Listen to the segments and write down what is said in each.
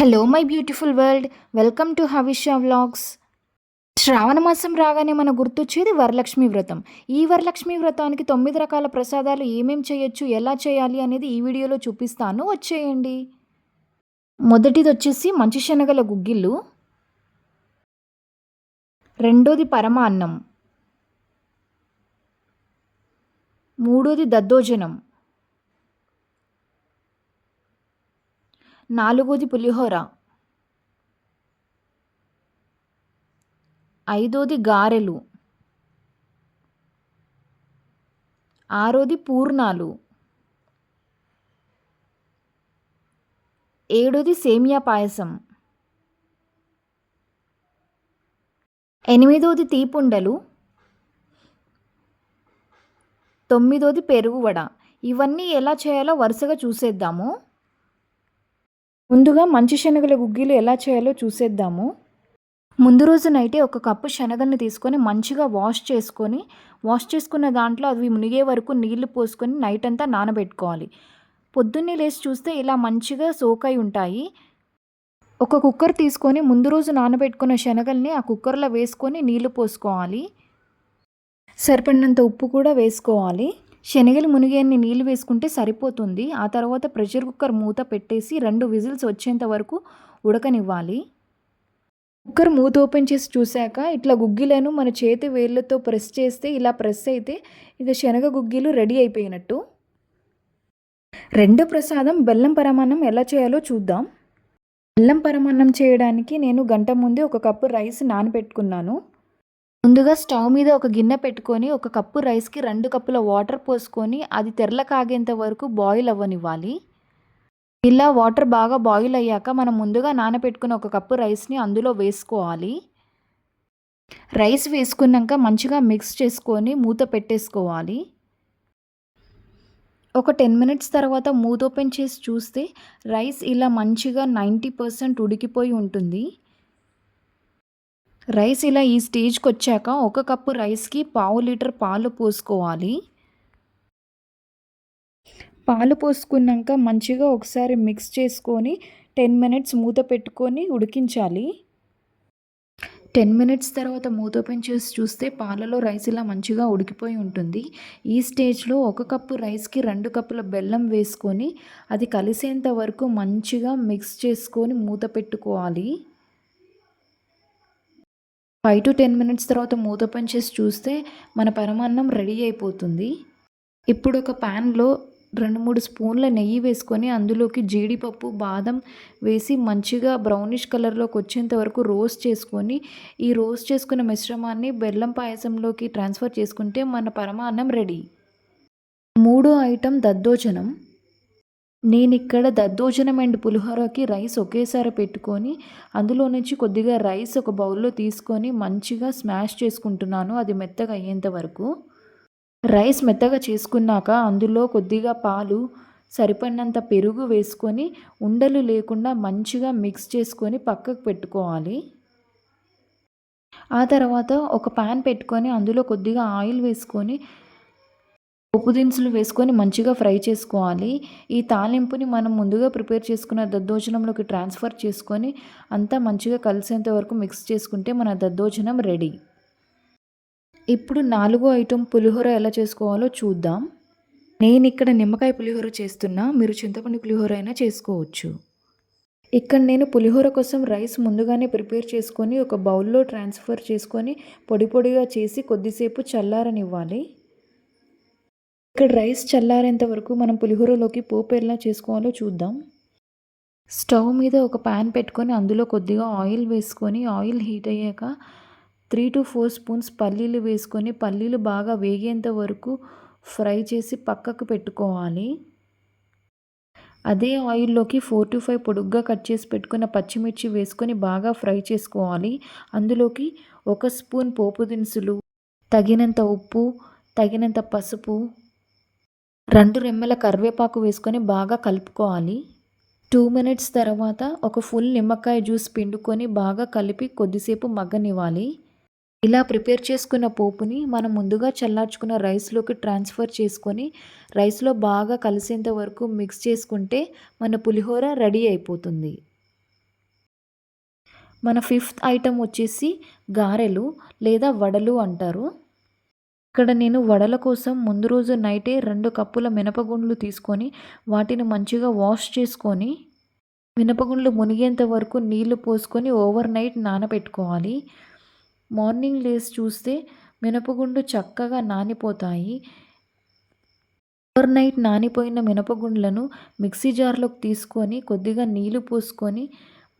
Hello my beautiful world welcome to Havisha vlogs శ్రావణ మాసం రాగానే మన గుర్తొచ్చేది వరలక్ష్మి వ్రతం. ఈ వరలక్ష్మి వ్రతానికి తొమ్మిది రకాల ప్రసాదాలు ఏమేం చేయొచ్చు ఎలా చేయాలి అనేది ఈ వీడియోలో చూపిస్తాను. వచ్చేయండి. మొదటిది వచ్చేసి మంచి శనగల గుగ్గిళ్ళు. రెండోది పరమాన్నం. మూడోది దద్దోజనం. నాలుగోది పులిహోర. ఐదోది గారెలు. ఆరోది పూర్ణాలు. ఏడోది సేమియా పాయసం. ఎనిమిదోది తీపుండలు. తొమ్మిదోది పెరుగువడ ఇవన్నీ ఎలా చేయాలో వరుసగా చూసేద్దాము. ముందుగా మంచి శనగల గుగ్గిలు ఎలా చేయాలో చూసేద్దాము. ముందు రోజు నైటే ఒక కప్పు శనగల్ని తీసుకొని మంచిగా వాష్ చేసుకొని వాష్ చేసుకున్న దాంట్లో అవి మునిగే వరకు నీళ్ళు పోసుకొని నైట్ అంతా నానబెట్టుకోవాలి. పొద్దున్నే లేచి చూస్తే ఇలా మంచిగా సోకై ఉంటాయి. ఒక కుక్కర్ తీసుకొని ముందు రోజు నానబెట్టుకున్న శనగల్ని ఆ కుక్కర్లో వేసుకొని నీళ్ళు పోసుకోవాలి. సరిపడినంత ఉప్పు కూడా వేసుకోవాలి. శనగలు మునిగేన్ని నీళ్ళు వేసుకుంటే సరిపోతుంది. ఆ తర్వాత ప్రెషర్ కుక్కర్ మూత పెట్టేసి రెండు విజిల్స్ వచ్చేంత వరకు ఉడకనివ్వాలి. కుక్కర్ మూత ఓపెన్ చేసి చూశాక ఇట్లా గుగ్గిలను మన చేతి వేళ్ళతో ప్రెస్ చేస్తే ఇలా ప్రెస్ అయితే ఇక శనగ గుగ్గిలు రెడీ అయిపోయినట్టు. రెండో ప్రసాదం బెల్లం పరమాన్నం ఎలా చేయాలో చూద్దాం. బెల్లం పరమాన్నం చేయడానికి నేను గంట ముందే ఒక కప్పు రైస్ నానబెట్టుకున్నాను. ముందుగా స్టవ్ మీద ఒక గిన్నె పెట్టుకొని ఒక కప్పు రైస్కి రెండు కప్పుల వాటర్ పోసుకొని అది తెరల కాగేంత వరకు బాయిల్ అవ్వనివ్వాలి. ఇలా వాటర్ బాగా బాయిల్ అయ్యాక మనం ముందుగా నానబెట్టుకున్న ఒక కప్పు రైస్ని అందులో వేసుకోవాలి. రైస్ వేసుకున్నాక మంచిగా మిక్స్ చేసుకొని మూత పెట్టేసుకోవాలి. ఒక టెన్ మినిట్స్ తర్వాత మూత ఓపెన్ చేసి చూస్తే రైస్ ఇలా మంచిగా నైంటీ పర్సెంట్ ఉడికిపోయి ఉంటుంది. రైస్ ఇలా ఈ స్టేజ్కి వచ్చాక ఒక కప్పు రైస్కి పావు లీటర్ పాలు పోసుకోవాలి. పాలు పోసుకున్నాక మంచిగా ఒకసారి మిక్స్ చేసుకొని టెన్ మినిట్స్ మూత పెట్టుకొని ఉడికించాలి. టెన్ మినిట్స్ తర్వాత మూత ఓపెన్ చేసి చూస్తే పాలలో రైస్ ఇలా మంచిగా ఉడికిపోయి ఉంటుంది. ఈ స్టేజ్లో ఒక కప్పు రైస్కి రెండు కప్పుల బెల్లం వేసుకొని అది కలిసేంత వరకు మంచిగా మిక్స్ చేసుకొని మూత పెట్టుకోవాలి. ఫైవ్ టు టెన్ మినిట్స్ తర్వాత మూత పనిచేసి చూస్తే మన పరమాన్నం రెడీ అయిపోతుంది. ఇప్పుడు ఒక ప్యాన్లో రెండు మూడు స్పూన్ల నెయ్యి వేసుకొని అందులోకి జీడిపప్పు బాదం వేసి మంచిగా బ్రౌనిష్ కలర్లోకి వచ్చేంత వరకు రోస్ట్ చేసుకొని ఈ రోస్ట్ చేసుకున్న మిశ్రమాన్ని బెల్లం పాయసంలోకి ట్రాన్స్ఫర్ చేసుకుంటే మన పరమాన్నం రెడీ. మూడో ఐటెం దద్దోజనం. నేను ఇక్కడ దద్దోజనం అండ్ పులిహోరకి రైస్ ఒకేసారి పెట్టుకొని అందులో నుంచి కొద్దిగా రైస్ ఒక బౌల్లో తీసుకొని మంచిగా స్మాష్ చేసుకుంటున్నాను. అది మెత్తగా అయ్యేంత వరకు. రైస్ మెత్తగా చేసుకున్నాక అందులో కొద్దిగా పాలు సరిపడినంత పెరుగు వేసుకొని ఉండలు లేకుండా మంచిగా మిక్స్ చేసుకొని పక్కకు పెట్టుకోవాలి. ఆ తర్వాత ఒక ప్యాన్ పెట్టుకొని అందులో కొద్దిగా ఆయిల్ వేసుకొని ఉప్పు దినుసులు వేసుకొని మంచిగా ఫ్రై చేసుకోవాలి. ఈ తాలింపుని మనం ముందుగా ప్రిపేర్ చేసుకున్న దద్దోజనంలోకి ట్రాన్స్ఫర్ చేసుకొని అంతా మంచిగా కలిసేంత వరకు మిక్స్ చేసుకుంటే మన దద్దోజనం రెడీ. ఇప్పుడు నాలుగో ఐటెం పులిహోర ఎలా చేసుకోవాలో చూద్దాం. నేను ఇక్కడ నిమ్మకాయ పులిహోర చేస్తున్నా. మీరు చింతపండు పులిహోర అయినా చేసుకోవచ్చు. ఇక్కడ నేను పులిహోర కోసం రైస్ ముందుగానే ప్రిపేర్ చేసుకొని ఒక బౌల్లో ట్రాన్స్ఫర్ చేసుకొని పొడి పొడిగా చేసి కొద్దిసేపు చల్లారనివ్వాలి. ఇక్కడ రైస్ చల్లారేంత వరకు మనం పులిహోరలోకి పోపు ఎలా చేసుకోవాలో చూద్దాం. స్టవ్ మీద ఒక ప్యాన్ పెట్టుకొని అందులో కొద్దిగా ఆయిల్ వేసుకొని ఆయిల్ హీట్ అయ్యాక త్రీ టు ఫోర్ స్పూన్స్ పల్లీలు వేసుకొని పల్లీలు బాగా వేగేంత వరకు ఫ్రై చేసి పక్కకు పెట్టుకోవాలి. అదే ఆయిల్లోకి ఫోర్ టు ఫైవ్ పొడుగ్గా కట్ చేసి పెట్టుకున్న పచ్చిమిర్చి వేసుకొని బాగా ఫ్రై చేసుకోవాలి. అందులోకి ఒక స్పూన్ పోపు దినుసులు తగినంత ఉప్పు తగినంత పసుపు రెండు రెమ్మల కరివేపాకు వేసుకొని బాగా కలుపుకోవాలి. టూ మినిట్స్ తర్వాత ఒక ఫుల్ నిమ్మకాయ జ్యూస్ పిండుకొని బాగా కలిపి కొద్దిసేపు మగ్గనివ్వాలి. ఇలా ప్రిపేర్ చేసుకున్న పోపుని మనం ముందుగా చల్లార్చుకున్న రైస్లోకి ట్రాన్స్ఫర్ చేసుకొని రైస్లో బాగా కలిసేంత వరకు మిక్స్ చేసుకుంటే మన పులిహోర రెడీ అయిపోతుంది. మన ఫిఫ్త్ ఐటమ్ వచ్చేసి గారెలు లేదా వడలు అంటారు. ఇక్కడ నేను వడల కోసం ముందు రోజు నైటే రెండు కప్పుల మినపగుండ్లు తీసుకొని వాటిని మంచిగా వాష్ చేసుకొని మినపగుండ్లు మునిగేంత వరకు నీళ్ళు పోసుకొని ఓవర్ నైట్ నానబెట్టుకోవాలి. మార్నింగ్ లేసి చూస్తే మినపగుండు చక్కగా నానిపోతాయి. ఓవర్ నైట్ నానిపోయిన మినపగుండ్లను మిక్సీ జార్లోకి తీసుకొని కొద్దిగా నీళ్ళు పోసుకొని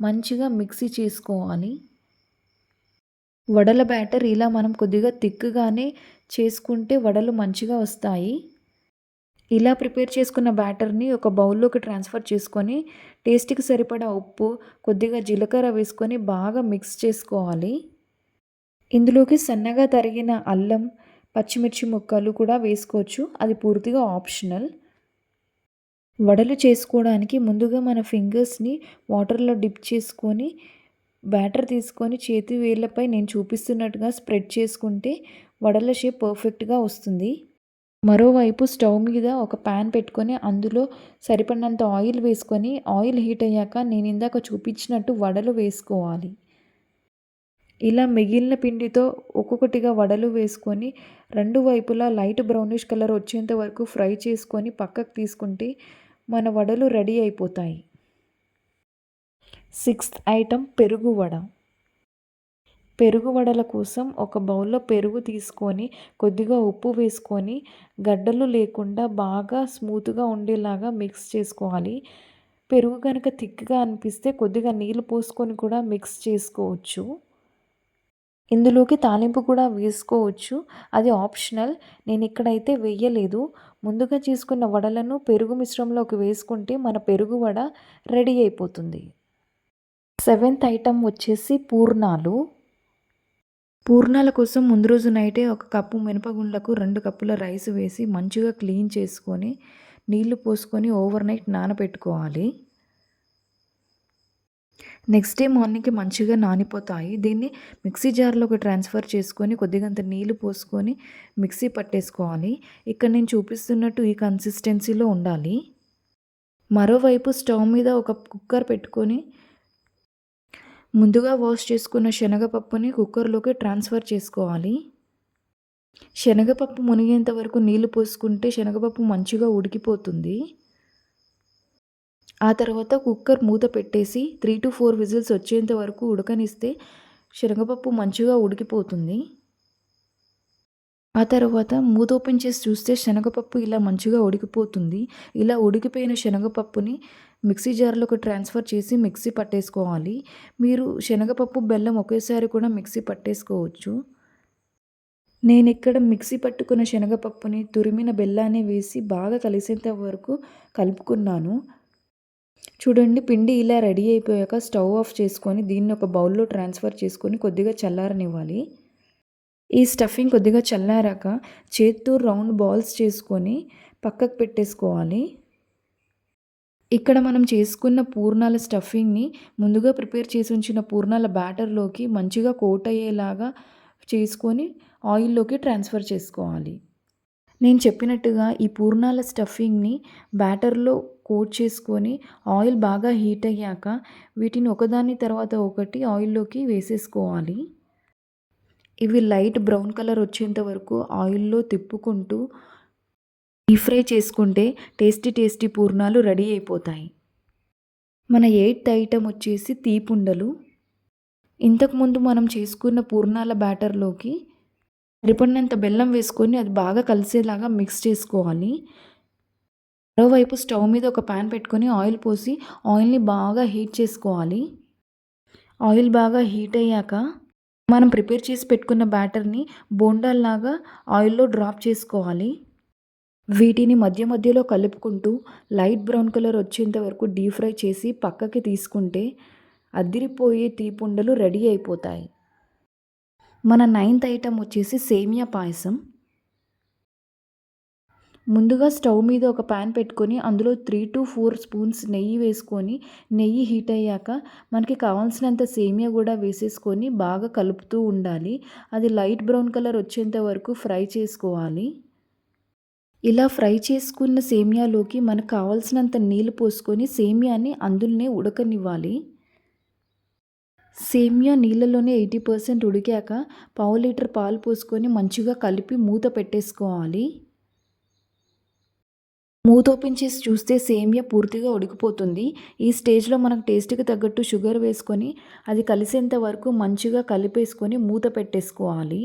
మంచిగా మిక్సీ చేసుకోవాలి. వడల బ్యాటర్ ఇలా మనం కొద్దిగా తిక్కుగానే చేసుకుంటే వడలు మంచిగా వస్తాయి. ఇలా ప్రిపేర్ చేసుకున్న బ్యాటర్ని ఒక బౌల్లోకి ట్రాన్స్ఫర్ చేసుకొని టేస్ట్కి సరిపడా ఉప్పు కొద్దిగా జీలకర్ర వేసుకొని బాగా మిక్స్ చేసుకోవాలి. ఇందులోకి సన్నగా తరిగిన అల్లం పచ్చిమిర్చి ముక్కలు కూడా వేసుకోవచ్చు. అది పూర్తిగా ఆప్షనల్. వడలు చేసుకోవడానికి ముందుగా మన ఫింగర్స్ని వాటర్లో డిప్ చేసుకొని బ్యాటర్ తీసుకొని చేతి వేళ్ళపై నేను చూపిస్తున్నట్టుగా స్ప్రెడ్ చేసుకుంటే వడల షేప్ పర్ఫెక్ట్గా వస్తుంది. మరోవైపు స్టవ్ మీద ఒక ప్యాన్ పెట్టుకొని అందులో సరిపడినంత ఆయిల్ వేసుకొని ఆయిల్ హీట్ అయ్యాక నేను ఇందాక చూపించినట్టు వడలు వేసుకోవాలి. ఇలా మిగిలిన పిండితో ఒక్కొక్కటిగా వడలు వేసుకొని రెండు వైపులా లైట్ బ్రౌనిష్ కలర్ వచ్చేంత వరకు ఫ్రై చేసుకొని పక్కకు తీసుకుంటే మన వడలు రెడీ అయిపోతాయి. సిక్స్త్ ఐటమ్ పెరుగు వడ పెరుగు వడల కోసం ఒక బౌల్లో పెరుగు తీసుకొని కొద్దిగా ఉప్పు వేసుకొని గడ్డలు లేకుండా బాగా స్మూత్గా ఉండేలాగా మిక్స్ చేసుకోవాలి. పెరుగు కనుక థిక్గా అనిపిస్తే కొద్దిగా నీళ్ళు పోసుకొని కూడా మిక్స్ చేసుకోవచ్చు. ఇందులోకి తాలింపు కూడా వేసుకోవచ్చు. అది ఆప్షనల్. నేను ఇక్కడైతే వేయలేదు. ముందుగా చేసుకున్న వడలను పెరుగు మిశ్రమంలోకి వేసుకుంటే మన పెరుగు వడ రెడీ అయిపోతుంది. సెవెంత్ ఐటమ్ వచ్చేసి పూర్ణాలు. పూర్ణాల కోసం ముందు రోజు నైటే ఒక కప్పు మినపగుండ్లకు రెండు కప్పుల రైస్ వేసి మంచిగా క్లీన్ చేసుకొని నీళ్ళు పోసుకొని ఓవర్ నైట్ నానబెట్టుకోవాలి నెక్స్ట్ డే మార్నింగ్కి మంచిగా నానిపోతాయి. దీన్ని మిక్సీ జార్లోకి ట్రాన్స్ఫర్ చేసుకొని కొద్దిగంత నీళ్ళు పోసుకొని మిక్సీ పట్టేసుకోవాలి. ఇక్కడ నేను చూపిస్తున్నట్టు ఈ కన్సిస్టెన్సీలో ఉండాలి. మరోవైపు స్టవ్ మీద ఒక కుక్కర్ పెట్టుకొని ముందుగా వాష్ చేసుకున్న శనగపప్పుని కుక్కర్లోకి ట్రాన్స్ఫర్ చేసుకోవాలి. శనగపప్పు మునిగేంత వరకు నీళ్ళు పోసుకుంటే శనగపప్పు మంచిగా ఉడికిపోతుంది. ఆ తర్వాత కుక్కర్ మూత పెట్టేసి త్రీ టు ఫోర్ విజిల్స్ వచ్చేంత వరకు ఉడకనిస్తే శనగపప్పు మంచిగా ఉడికిపోతుంది. ఆ తర్వాత మూత ఓపెన్ చేసి చూస్తే శనగపప్పు ఇలా మంచిగా ఉడికిపోతుంది. ఇలా ఉడికిపోయిన శనగపప్పుని మిక్సీ జార్లోకి ట్రాన్స్ఫర్ చేసి మిక్సీ పట్టేసుకోవాలి. మీరు శనగపప్పు బెల్లం ఒకేసారి కూడా మిక్సీ పట్టేసుకోవచ్చు. నేను ఇక్కడ మిక్సీ పట్టుకున్న శనగపప్పుని తురిమిన బెల్లాన్ని వేసి బాగా కలిసేంత వరకు కలుపుకున్నాను. చూడండి పిండి ఇలా రెడీ అయిపోయాక స్టవ్ ఆఫ్ చేసుకొని దీన్ని ఒక బౌల్లో ట్రాన్స్ఫర్ చేసుకొని కొద్దిగా చల్లారనివ్వాలి. ఈ స్టఫింగ్ కొద్దిగా చల్లారాక చేత్తో రౌండ్ బాల్స్ చేసుకొని పక్కకు పెట్టేసుకోవాలి. ఇక్కడ మనం చేసుకున్న పూర్ణాల స్టఫింగ్ని ముందుగా ప్రిపేర్ చేసి ఉంచిన పూర్ణాల బ్యాటర్లోకి మంచిగా కోట్ అయ్యేలాగా చేసుకొని ఆయిల్లోకి ట్రాన్స్ఫర్ చేసుకోవాలి. నేను చెప్పినట్టుగా ఈ పూర్ణాల స్టఫింగ్ని బ్యాటర్లో కోట్ చేసుకొని ఆయిల్ బాగా హీట్ అయ్యాక వీటిని ఒకదాని తర్వాత ఒకటి ఆయిల్లోకి వేసేసుకోవాలి. ఇవి లైట్ బ్రౌన్ కలర్ వచ్చేంత వరకు ఆయిల్లో తిప్పుకుంటూ డీప్ ఫ్రై చేసుకుంటే టేస్టీ టేస్టీ పూర్ణాలు రెడీ అయిపోతాయి. మన ఎయిత్ ఐటెం వచ్చేసి తీపుండలు. ఇంతకుముందు మనం చేసుకున్న పూర్ణాల బ్యాటర్లోకి సరిపడినంత బెల్లం వేసుకొని అది బాగా కలిసేలాగా మిక్స్ చేసుకోవాలి. మరోవైపు స్టవ్ మీద ఒక ప్యాన్ పెట్టుకొని ఆయిల్ పోసి ఆయిల్ని బాగా హీట్ చేసుకోవాలి. ఆయిల్ బాగా హీట్ అయ్యాక మనం ప్రిపేర్ చేసి పెట్టుకున్న బ్యాటర్ని బోండాల్లాగా ఆయిల్లో డ్రాప్ చేసుకోవాలి. వీటిని మధ్య మధ్యలో కలుపుకుంటూ లైట్ బ్రౌన్ కలర్ వచ్చేంత వరకు డీప్ ఫ్రై చేసి పక్కకి తీసుకుంటే అదిరిపోయే తీపుండలు రెడీ అయిపోతాయి. మన నైన్త్ ఐటమ్ వచ్చేసి సేమియా పాయసం. ముందుగా స్టవ్ మీద ఒక ప్యాన్ పెట్టుకొని అందులో త్రీ టు ఫోర్ స్పూన్స్ నెయ్యి వేసుకొని నెయ్యి హీట్ అయ్యాక మనకి కావాల్సినంత సేమియా కూడా వేసేసుకొని బాగా కలుపుతూ ఉండాలి. అది లైట్ బ్రౌన్ కలర్ వచ్చేంత వరకు ఫ్రై చేసుకోవాలి. ఇలా ఫ్రై చేసుకున్న సేమియాలోకి మనకు కావాల్సినంత నీళ్ళు పోసుకొని సేమియాని అందులోనే ఉడకనివ్వాలి. సేమియా నీళ్ళలోనే ఎయిటీ పర్సెంట్ ఉడికాక పావు లీటర్ పాలు పోసుకొని మంచిగా కలిపి మూత పెట్టేసుకోవాలి. మూత ఓపెన్ చేసి చూస్తే సేమియా పూర్తిగా ఉడికిపోతుంది. ఈ స్టేజ్లో మనకు టేస్ట్కి తగ్గట్టు షుగర్ వేసుకొని అది కలిసేంత వరకు మంచిగా కలిపేసుకొని మూత పెట్టేసుకోవాలి.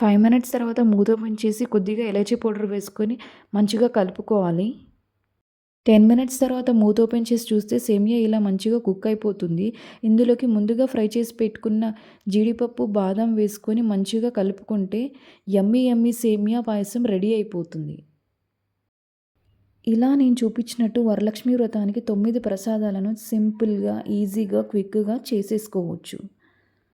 ఫైవ్ మినిట్స్ తర్వాత మూత ఓపెన్ చేసి కొద్దిగా ఇలాచీ పౌడర్ వేసుకొని మంచిగా కలుపుకోవాలి. టెన్ మినిట్స్ తర్వాత మూత ఓపెన్ చేసి చూస్తే సేమియా ఇలా మంచిగా కుక్ అయిపోతుంది. ఇందులోకి ముందుగా ఫ్రై చేసి పెట్టుకున్న జీడిపప్పు బాదం వేసుకొని మంచిగా కలుపుకుంటే యమ్మీ యమ్మీ సేమియా పాయసం రెడీ అయిపోతుంది. ఇలా నేను చూపించినట్టు వరలక్ష్మి వ్రతానికి తొమ్మిది ప్రసాదాలను సింపుల్గా ఈజీగా క్విక్గా చేసేసుకోవచ్చు.